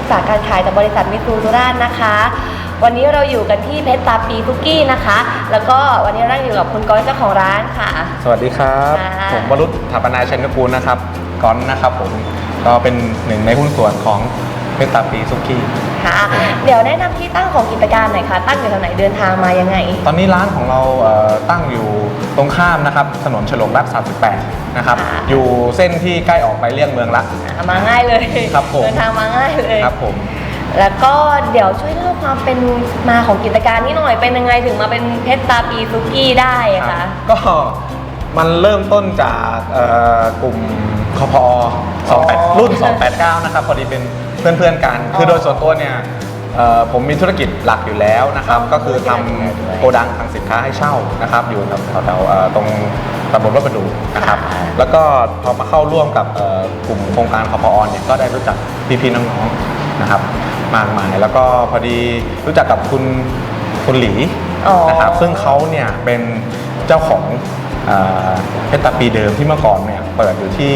วัสดีค่ะเมย์ที่ปรึกษาการขายจากบริษัทมิตรูสุราษฎร์นะคะ วันนี้เราอยู่กันที่เพชรตาปีคุกกี้นะคะ แล้วก็วันนี้เราอยู่กับคุณก้อยเจ้าของร้านค่ะ สวัสดีครับ ค่ะ ผมวรุษถาปนาชัยนกูลนะครับก้อนนะครับผมก็เป็นหนึ่งในหุ้นส่วนของ เพชรตาปีซุกี้ ค่ะ เดี๋ยวแนะนำที่ตั้งของกิจการหน่อยค่ะ ตั้งอยู่ทางไหนเดินทางมายังไง ตอนนี้ร้านของเราเอ่อตั้งอยู่ตรงข้ามนะครับถนนฉลองรัฐ38 นะครับ ค่ะ อยู่เส้นที่ใกล้ออกไปเลี่ยงเมืองละ อะมาง่ายเลยครับผม เดินทางมาง่ายเลยครับผม แล้วก็เดี๋ยวช่วยเล่าความเป็นมาของกิจการนี้หน่อยเป็นยังไงถึงมาเป็นเพชรตาปีซุกี้ได้อะครัคะบก็มันเริ่มต้นจากเอ่อกลุ่มคพ28 รุ่น 289 นะครับ พอดีเป็น เพื่อนๆกันคือโดยส่วนตัวเนี่ยเอ่อผมมีธุรกิจหลักอยู่แล้วนะครับก็คือทำโกดังทางสินค้าให้เช่านะครับอยู่แถวๆเอ่อตรงตำบลวัดประดูนะครับแล้วก็พอมาเข้าร่วมกับเอ่อกลุ่มโครงการคพอเนี่ยก็ได้รู้จักพี่ๆน้องๆนะครับมากมายแล้วก็พอดีรู้จักกับคุณคุณหลีอ๋อ นะครับซึ่งเขาเนี่ยเป็นเจ้าของเอ่อเพชรตาปีเดิมที่เมื่อก่อนเนี่ยเปิดอยู่ที่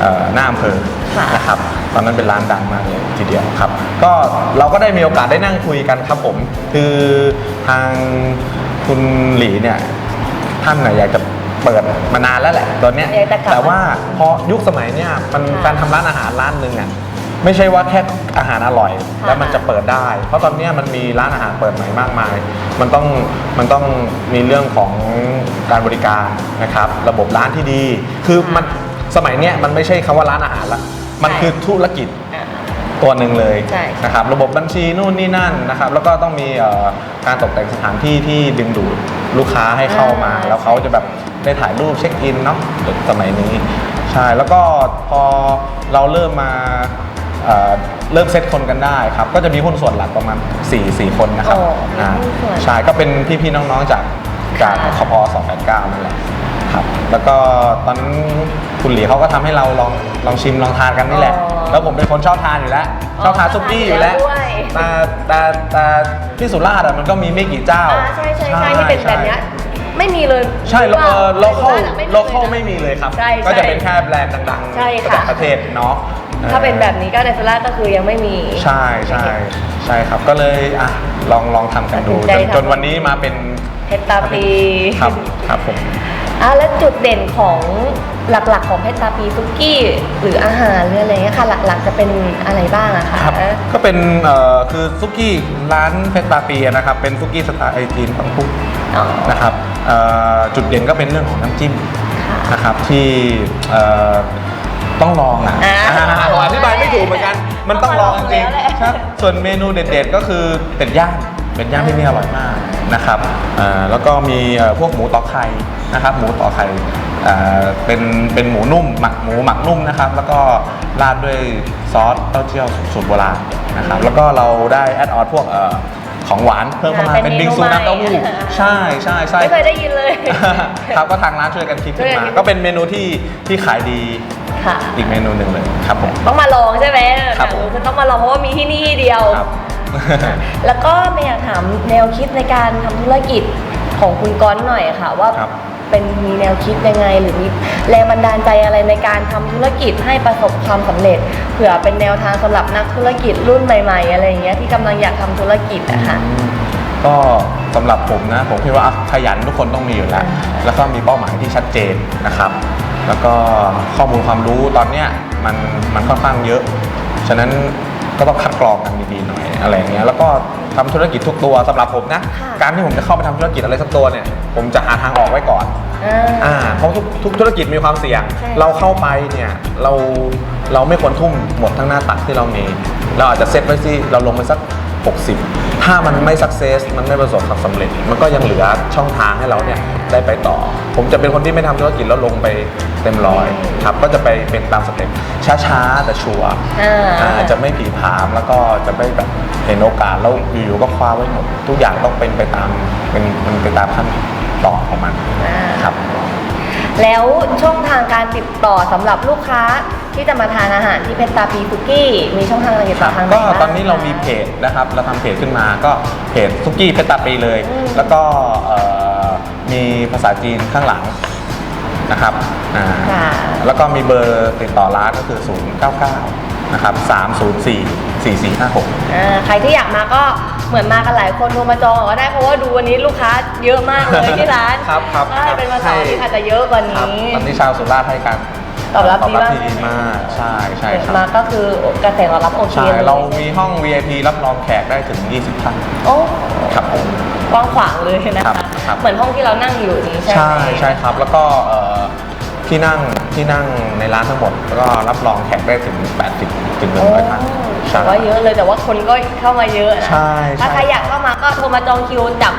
เอ่อหน้าอำเภอค่ะ นะครับตอนนั้นเป็นร้านดังมากเลยทีเดียวครับ ก็เราก็ได้มีโอกาสได้นั่งคุยกันครับผม คือทางคุณหลีเนี่ยท่านน่ะอยากจะเปิดมานานแล้วแหละตอนเนี้ยอยากจะกลับ แต่ว่าพอยุคสมัยเนี่ยมันค่ะการทำร้านอาหารร้านหนึ่งอะไม่ใช่ว่าแค่อาหารอร่อยค่ะแล้วมันจะเปิดได้ เพราะตอนเนี้ยมันมีร้านอาหารเปิดใหม่มากมาย มันต้องมันต้องมีเรื่องของการบริการนะครับ ระบบร้านที่ดี คือมันสมัยเนี้ยมันไม่ใช่คำว่าร้านอาหารละ มันคือธุรกิจอะตัวหนึ่งเลยใช่ นะครับระบบบัญชีนู่นนี่นั่นนะครับแล้วก็ต้องมีเอ่อการตกแต่งสถานที่ที่ดึงดูดลูกค้าให้เข้ามาอ่าแล้วเขาจะแบบได้ถ่ายรูปเช็คอินเนาะสมัยนี้ใช่แล้วก็พอเราเริ่มมาเอ่อเริ่มเซตคนกันได้ครับก็จะมีหุ้นส่วนหลักประมาณ4 4คนนะครับอ๋อมีอ่าหุ้นส่วนใช่ก็เป็นพี่ๆน้องๆจากจากค่ะคพ289นั่นแหละ ครับแล้วก็ตอนนั้นคุณหลีเขาก็ทำให้เราลองลองชิมลองทานกันนี่แหละ อ๋อแล้วผมเป็นคนชอบทานอยู่แล้ว อ๋อชอบทานซุกี้อยู่แล้วชอบทานอยู่แล้วด้วย แต่แต่แต่ที่สุราษฎร์อะมันก็มีไม่กี่เจ้า อ่าใช่ใช่ใช่ที่เป็นแบบเนี้ยไม่มีเลยใช่เราเราเข้าในบ้นอะไม่มีเราเข้าลยนะไม่มีเลยครับ ใช่ก็จะใช่ เป็นแค่แบรนด์ดังใช่ๆค่ะระดับประเทศเนาะ ถ้าเป็นแบบนี้ก็ในสุราษฎร์ก็คือยังไม่มี ใช่ใช่ใช่ครับก็เลยอะลองลองทำกันดูตัดสินใจจนทำ จนวันนี้มาเป็นเพชรตาปีครับครับผม อะแล้วจุดเด่นของหลักๆ ของเพชรตาปีซุกี้หรืออาหารหรืออะไรเงี้ยค่ะ หลักๆจะเป็นอะไรบ้างอะคะ ครับก็เป็นเอ่อคือซุกี้ร้านเพชรตาปีนะครับเป็นซุกี้สไตล์ไอจีนปังพุกอ๋อ นะครับเอ่อจุดเด่นก็เป็นเรื่องของน้ำจิ้มค่ะนะครับที่เอ่อ ต้องลองอะอ่าอ่าผมอธิบายไม่ถูกเหมือนกัน มันต้องลองจริงต้องลองแล้วแหละ ๆครับส่วนเมนูเด็ดๆก็คือเป็ดย่างเป็ดย่างที่นี่อร่อยมากนะครับอ่าแล้วก็มีเอ่อพวกหมูต่อไข่นะครับ หมูต่อไข่อ่าเป็นเป็นหมูนุ่มหมักหมูหมักนุ่มนะครับ แล้วก็ราดด้วยซอสเต้าเจี้ยวสูตรโบราณนะครับ แล้วก็เราได้แอดออนพวกเอ่อของหวานเพิ่มเข้ามาอ่าเป็นเป็นบิงซูเมนูน้ำเต้าหู้ใหม่ ใช่ใช่ใช่ ไม่เคยได้ยินเลย ครับก็ทางร้านช่วยกันคิดขึ้นช่วยกันมาคิดก็เป็นเมนูที่ที่ขายดี ค่ะ อีกเมนูหนึ่งเลยครับผม ต้องมาลองใช่ไหมครับผมคือต้องมาลองเพราะว่ามีที่นี่ที่เดียว ครับ แล้วก็เมย์อยากถามแนวคิดในการทำธุรกิจของคุณก้อนหน่อยค่ะ ว่าครับ เป็นมีแนวคิดยังไง หรือมีแรงบันดาลใจอะไรในการทำธุรกิจให้ประสบความสำเร็จ เผื่อเป็นแนวทางสำหรับนักธุรกิจรุ่นใหม่ ๆ อะไรอย่างเงี้ยที่กำลังอยากทำธุรกิจอะค่ะ ก็สำหรับผมนะ ผมคิดว่าอะขยันทุกคนต้องมีอยู่แล้ว แล้วก็มีเป้าหมายที่ชัดเจนนะครับ แล้วก็ข้อมูลความรู้ตอนเนี้ยมันมันค่อนข้างเยอะ ฉะนั้นก็ต้องคัดกรองกันดีๆหน่อยอะไรอย่างเงี้ยแล้วก็ทำธุรกิจทุกตัวสำหรับผมนะค่ะการที่ผมจะเข้าไปทำธุรกิจอะไรสักตัวเนี่ย ผมจะหาทางออกไว้ก่อนอ่าอ่าเพราะทุกทุกธุรกิจมีความเสี่ยงใช่เราเข้าไปเนี่ยเราเราไม่ควรทุ่มหมดทั้งหน้าตักที่เรามี เราอาจจะเซตไว้ที่เราลงไปสัก 60 ถ้ามันไม่สักเซสมันไม่ประสบความสำเร็จ มันก็ยังเหลือช่องทางให้เราเนี่ยได้ไปต่อ ผมจะเป็นคนที่ไม่ทำธุรกิจแล้วลงไปเต็มร้อยครับก็จะไปเป็นตามสเต็ปช้าๆ แต่ชัวร์อ่า อ่าจะไม่ผีผามแล้วก็จะไม่แบบเห็นโอกาสแล้วอยู่ๆก็คว้าไว้หมดทุกอย่างต้องเป็นไปตามเป็นเป็นไปตามขั้นตอนของมันอ่าครับ แล้วช่องทางการติดต่อสำหรับลูกค้าที่จะมาทานอาหารที่เพชรตาปีคุกกี้มีช่องทางการติดต่อทางไหนก็บ้าง ตอนนี้เรามีเพจนะครับ เราทำเพจขึ้นมาก็เพจซุกี้เพชรตาปีเลย อืม แล้วก็เอ่อมีภาษาจีนข้างหลังนะครับอ่าค่ะ แล้วก็มีเบอร์ติดต่อร้านก็คือ 0 9 9 นะครับ 304 4456 อ่าใครที่อยากมาก็ เหมือนมากันหลายคนโทรมาจองก็ได้เพราะว่าดูวันนี้ลูกค้าเยอะมากเลยที่ร้านครับครับถ้าเป็นวันเสาร์อาที่อาจจะเยอะกว่าครับนี้ ตอนนี้ชาวสุราษฎร์ให้การตอบรับดีมากที่ดีมากใช่ใช่ครับมาก็คือกระแสตอบรับโอเคใช่เลยเรามีห้อง VIP รับรองแขกได้ถึง 20ท่านโอ้ครับผม กว้างขวางเลยนะครัคะบครับ เหมือนห้องที่เรานั่งอยู่นี้ใช่ไหม ใช่ใช่ครับแล้วก็เอ่อที่นั่งที่นั่งในร้านทั้งหมด แล้วก็รับรองแขกได้ถึง 80ถึงโอ้100ท่านใช่ ถือว่าเยอะเลยแต่ว่าคนก็เข้ามาเยอะนะใช่ใช่ ถ้าใครอยากเข้ามาก็โทรมาจองคิวจาก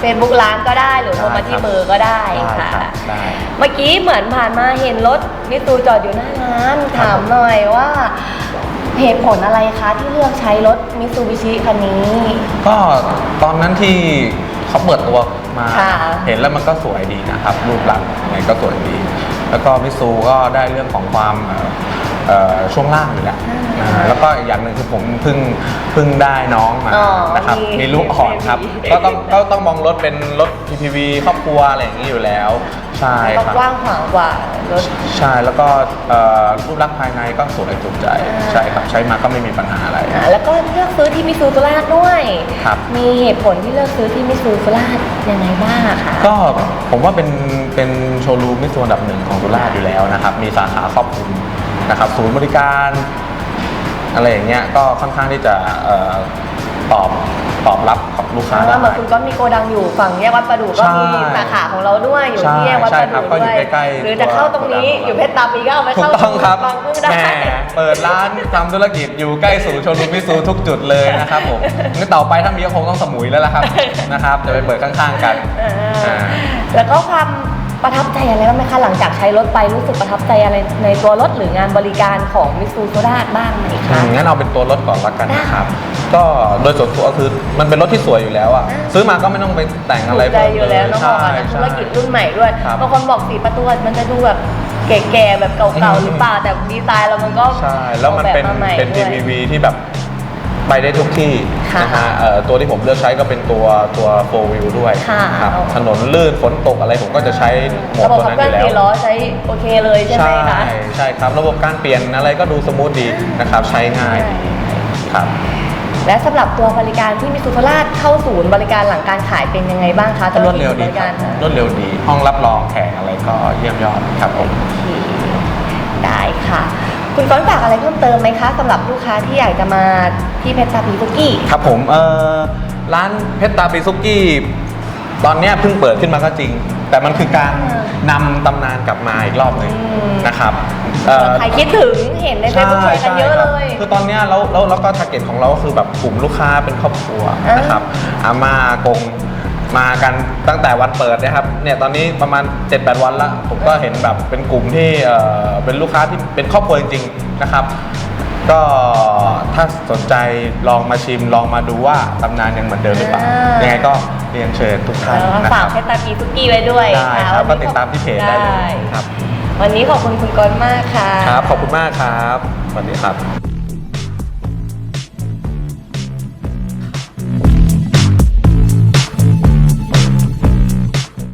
เฟซบุ๊กร้านก็ได้หรือโทรมาที่ได้ครับเบอร์ก็ได้ได้ค่ะครับได้เมื่อกี้เหมือนผ่านมาเห็นรถมิตูจอดอยู่หน้าร้านครับถามหน่อยว่าเหตุผลอะไรคะที่เลือกใช้รถมิซูบิชิคันนี้ ก็ตอนนั้นที่เขาเปิดตัวมา ค่ะ เห็นแล้วมันก็สวยดีนะครับ รูปลักษณ์ยังไงก็สวยดี แล้วก็มิซูก็ได้เรื่องของความเอ่อเอ่อ ช่วงล่างอยู่แล้วอ่าแล้วก็อีกอย่างหนึ่งคือผมเพิ่งเพิ่งได้น้องมาอ๋อนะครับมีมีลูกอ่อนครับมีก็ต้องก็ต้องมองรถเป็นรถ PPV ครอบครัวอะไรอย่างนี้อยู่แล้วใช่แล้วก็ครับ กว้างขวางกว่ารถ ใช่แล้วก็เอ่อรูปลักษณ์ภายในก็สวยถูกใจอ่า ใช่ครับใช้มาก็ไม่มีปัญหาอะไร อ่าแล้วก็เลือกซื้อที่มิซูสุราษฎร์ด้วย ครับ มีเหตุผลที่เลือกซื้อที่มิซูสุราษฎร์ยังไงบ้างอะคะ ก็ผมว่าเป็นเป็นโชว์รูมมิตรอันดับหนึ่งของสุราษฎร์อยู่แล้วนะครับ มีสาขาครอบคลุม นะครับศูนย์บริการอะไรอย่างเงี้ยก็ค่อนข้างที่จะเอ่อตอบตอบรับกับลูกค้าแล้ได้วเหมือนคุณก็มีโกดังอยู่ฝั่งแยกวัดประดู่ก็ใช่มีสาขาของเราด้วยอยู่ใช่ที่แยกวัดใช่ประครับดู่ก็อยู่ด้วยใกล้ๆหรือจะเข้าตรงนี้ตัวอยู่เพชรตาปีก็เอาไปถูเข้ากต้องครับบางพึ่งได้ แหมเปิดร้านทำธุรกิจอยู่ใกล้ศูนย์โชว์รูมมิตซูทุกจุดเลยนะครับผมงั้นต่อไปถ้ามีก็คงต้องสมุยแล้วล่ะครับนะครับ จะไปเปิดข้างๆกันอ่าอ่าแล้วก็ความ ประทับใจอะไรบ้างไหมคะหลังจากใช้รถไปรู้สึกประทับใจอะไรในตัวรถหรืองานบริการของมิซูโซดาบ้างไหมอืคะมงั้นเอาเป็นตัวรถก่อนละกันนะครับ ก็โดยส่วนตัวคือมันเป็นรถที่สวยอยู่แล้วอะอ่าซื้อมาก็ไม่ต้องไปแต่งถูอะไรกใจอยู่แล้วน้องบอกกับนักธุรกิจรุ่นใหม่ด้วยครับบางคนบอกสีประตูมันจะดูแบบแก่ๆแบบเก่าๆหรือเปล่าแต่ดีไซน์เรามันก็ใช่แล้วมันเป็นออกบบาใหม่เป็นด้วย PPV ที่แบบ ไปได้ทุกที่ค่ะนะฮะเอ่อตัวที่ผมเลือกใช้ก็เป็นตัวตัว4 wheel ด้วยค่ะครับถนนลื่นฝนตกอะไรผมก็จะใช้โหมดระบบตัวขับนั้นเคอลื่อนยู่แล้ว สี่ล้อใช้โอเคเลยใช่ไหมใช่คะ ใช่ครับ ระบบการเปลี่ยนอะไรก็ดูสมูทดีนะครับ ใช้ง่ายดีครับ และสำหรับตัวบริการที่มิสุโคราชเข้าศูนย์บริการหลังการขายเป็นยังไงบ้างคะก็รวดเร็วบดีริคการรับรวดเร็วดี ห้องรับรองแขกอะไรก็เยี่ยมยอดครับผม โอเคได้ค่ะ คุณก้อนฝากอะไรเพิ่มเติมไหมคะสำหรับลูกค้าที่อยากจะมาที่เพชรตาพีซุกี้ ครับผมเอ่อร้านเพชรตาปีซุกี้ ตอนเนี้ยเพิ่งเปิดขึ้นมาก็จริง แต่มันคือการนำตำนานกลับมาอีกรอบหนึ่งอืม นะครับเอ่อ ใครคิดถึงเห็นในเฟซบุ๊กกันเยอะคเลรับยคือตอนเนี้ยแล้วแล้วแล้วก็ทาร์เก็ตของเราก็คือแบบกลุ่มลูกค้าเป็นครอบครัวอ่านนะครับอาม่าอากง มากันตั้งแต่วันเปิดนะครับเนี่ยตอนนี้ประมาณ 7-8 วันละผมก็เห็นแบบเป็นกลุ่มที่เอ่อเป็นลูกค้าที่เป็นครอบครัวจริงๆนะครับ ก็ถ้าสนใจลองมาชิมลองมาดูว่าตำนานยังเหมือนเดิมหรือเปล่าอ่ายั ยังไงก็เรียนเชิญทุกท่านแล้วก็นะคฝารักบเพชรตาพีซุกี้ไว้ด้วยได้ค่ะครับวัก็นนี้ติดตามที่เพจได้เลยครับ วันนี้ขอบคุณคุณก้อนมากค่ะ ครับ ขอบคุณมากครับสวัสดีครับ